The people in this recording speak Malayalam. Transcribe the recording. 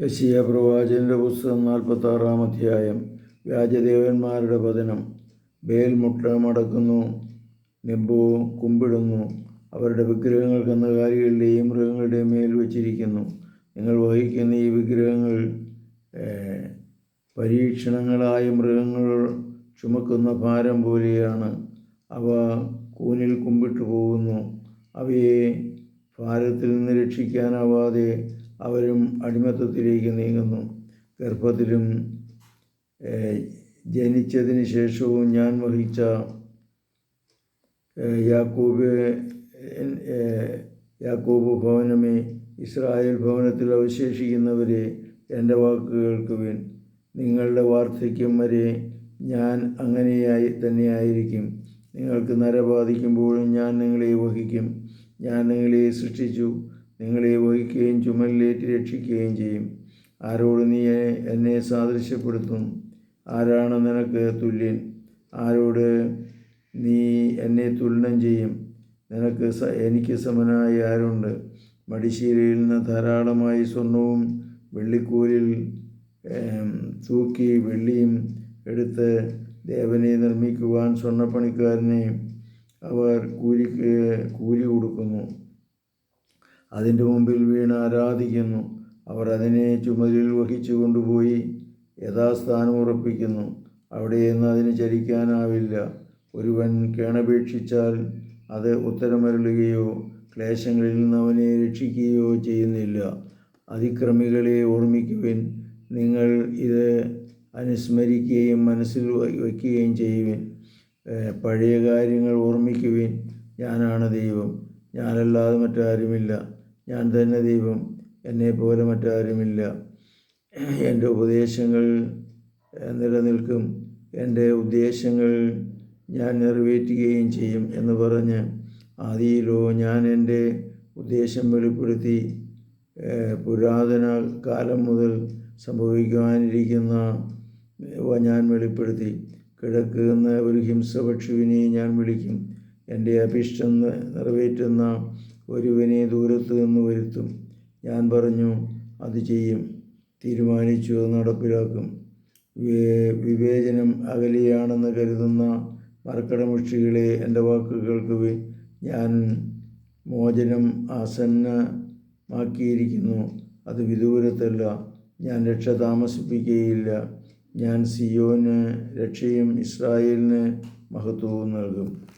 യശിയ പ്രവാചകന്റെ പുസ്തകം നാൽപ്പത്താറാം അധ്യായം. വ്യാജദേവന്മാരുടെ പതനം വേൽമുട്ട മടക്കുന്നു നെബോ കുമ്പിടുന്നു. അവരുടെ വിഗ്രഹങ്ങൾ കന്നുകാലികളുടെയും മൃഗങ്ങളുടെയും മേൽ വച്ചിരിക്കുന്നു. നിങ്ങൾ വഹിക്കുന്ന ഈ വിഗ്രഹങ്ങൾ പരീക്ഷണങ്ങളായ മൃഗങ്ങൾ ചുമക്കുന്ന ഭാരം പോലെയാണ്. അവ കൂനിൽ കുമ്പിട്ടു പോകുന്നു അവയെ ഭാരത്തിൽ നിന്ന് രക്ഷിക്കാനാവാതെ അവരും അടിമത്തത്തിലേക്ക് നീങ്ങുന്നു. ഗർഭത്തിലും ജനിച്ചതിന് ശേഷവും ഞാൻ വഹിച്ച യാക്കൂബ് യാക്കൂബ് ഭവനമേ ഇസ്രായേൽ ഭവനത്തിൽ അവശേഷിക്കുന്നവരെ എന്റെ വാക്ക് കേൾക്കുവിൻ. നിങ്ങളുടെ വാർദ്ധക്യം വരെ ഞാൻ അങ്ങനെയായി തന്നെയായിരിക്കും. നിങ്ങൾക്ക് നര ബാധിക്കുമ്പോഴും ഞാൻ നിങ്ങളെ വഹിക്കും. ഞാൻ നിങ്ങളെ സൃഷ്ടിച്ചു. നിങ്ങളെ വഹിക്കുകയും ചുമലിലേറ്റ് രക്ഷിക്കുകയും ചെയ്യും. ആരോട് നീ എന്നെ സാദൃശ്യപ്പെടുത്തും? ആരാണ് നിനക്ക് തുല്യൻ? ആരോട് നീ എന്നെ തുലനം ചെയ്യും? നിനക്ക് സ എനിക്ക് സമനായി ആരുണ്ട്? മടിശീലയിൽ നിന്ന് ധാരാളമായി സ്വർണവും വെള്ളിക്കൂലിൽ തൂക്കി വെള്ളിയും എടുത്ത് ദേവനെ നിർമ്മിക്കുവാൻ സ്വർണപ്പണിക്കാരനെ അവർ കൂലിക്ക് കൂലി കൊടുക്കുന്നു. അതിന്റെ മുമ്പിൽ വീണ് ആരാധിക്കുന്നു. അവർ അതിനെ ചുമലിൽ വഹിച്ചു കൊണ്ടുപോയി യഥാസ്ഥാനം ഉറപ്പിക്കുന്നു. അവിടെ നിന്ന് അതിന് ചരിക്കാനാവില്ല. ഒരുവൻ കേണപേക്ഷിച്ചാൽ അത് ഉത്തരമരുളുകയോ ക്ലേശങ്ങളിൽ നിന്ന് അവനെ രക്ഷിക്കുകയോ ചെയ്യുന്നില്ല. അതിക്രമികളെ ഓർമ്മിക്കുവിൻ. നിങ്ങൾ ഇത് അനുസ്മരിക്കുകയും മനസ്സിൽ വയ്ക്കുകയും ചെയ്യുവിൻ. പഴയ കാര്യങ്ങൾ ഓർമ്മിക്കുവിൻ. ഞാനാണ് ദൈവം. ഞാനല്ലാതെ മറ്റാരുമില്ല. ഞാൻ തന്നെ ദൈവം. എന്നെപ്പോലെ മറ്റാരുമില്ല. എന്റെ ഉപദേശങ്ങൾ നിലനിൽക്കും. എന്റെ ഉദ്ദേശങ്ങൾ ഞാൻ നിറവേറ്റുകയും ചെയ്യും എന്ന് പറഞ്ഞ് ആദിയിലോ ഞാൻ എന്റെ ഉദ്ദേശം വെളിപ്പെടുത്തി പുരാതന കാലം മുതൽ സംഭവിക്കുവാനിരിക്കുന്ന ഞാൻ വെളിപ്പെടുത്തി. കിടക്കുന്ന ഒരു ഹിംസപക്ഷുവിനെ ഞാൻ വിളിക്കും. എന്റെ അഭീഷ്ട നിറവേറ്റുന്ന ഒരുവനെ ദൂരത്ത് നിന്ന് വരുത്തും. ഞാൻ പറഞ്ഞു അത് ചെയ്യും. തീരുമാനിച്ചു അത് നടപ്പിലാക്കും. വിവേചനം അകലെയാണെന്ന് കരുതുന്ന മർക്കടമുഷികളെ എന്റെ വാക്കുകൾക്ക് ഞാൻ മോചനം ആസന്നമാക്കിയിരിക്കുന്നു. അത് വിദൂരത്തല്ല. ഞാൻ രക്ഷ താമസിപ്പിക്കുകയില്ല. ഞാൻ സിയോന് രക്ഷയും ഇസ്രായേലിന് മഹത്വവും നൽകും.